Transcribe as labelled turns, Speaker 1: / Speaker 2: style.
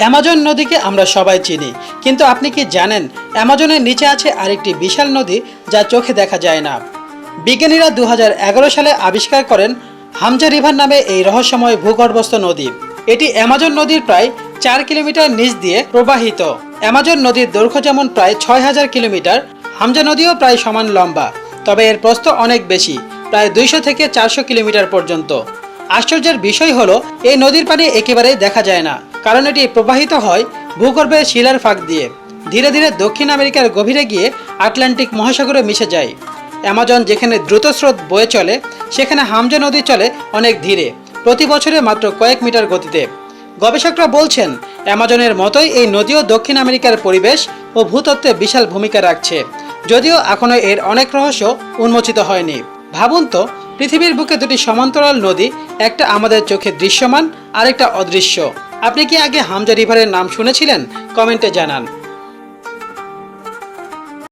Speaker 1: Amazon নদীকে আমরা সবাই চিনি। কিন্তু আপনি কি জানেন, অ্যামাজনের নিচে আছে আরেকটি বিশাল নদী যা চোখে দেখা যায় না। বিজ্ঞানীরা দু হাজার এগারো সালে আবিষ্কার করেন হামজা রিভার নামে এই রহস্যময় ভূগর্ভস্থ নদী। এটি অ্যামাজন নদীর প্রায় চার কিলোমিটার নিচ দিয়ে প্রবাহিত। অ্যামাজন নদীর দৈর্ঘ্য যেমন প্রায় ছয় হাজার কিলোমিটার, হামজা নদীও প্রায় সমান লম্বা, তবে এর প্রস্থ অনেক বেশি, প্রায় দুইশো থেকে চারশো কিলোমিটার পর্যন্ত। আশ্চর্যের বিষয় হলো, এই নদীর পানি একেবারেই দেখা যায় না। কারণ এটি প্রবাহিত হয় ভূগর্ভের শিলার ফাঁক দিয়ে। ধীরে ধীরে দক্ষিণ আমেরিকার গভীরে গিয়ে আটলান্টিক মহাসাগরে মিশে যায়। অ্যামাজন যেখানে দ্রুত স্রোত বয়ে চলে, সেখানে হামজা নদী চলে অনেক ধীরে, প্রতি বছরে মাত্র কয়েক মিটার গতিতে। গবেষকরা বলছেন, অ্যামাজনের মতোই এই নদীও দক্ষিণ আমেরিকার পরিবেশ ও ভূতত্ত্বে বিশাল ভূমিকা রাখছে, যদিও এখনও এর অনেক রহস্য উন্মোচিত হয়নি। ভাবুন তো, পৃথিবীর বুকে দুটি সমান্তরাল নদী, একটা আমাদের চোখে দৃশ্যমান, আরেকটা অদৃশ্য। আপনি কি আগে হামজা রিভারের নাম শুনেছিলেন? কমেন্টে জানান।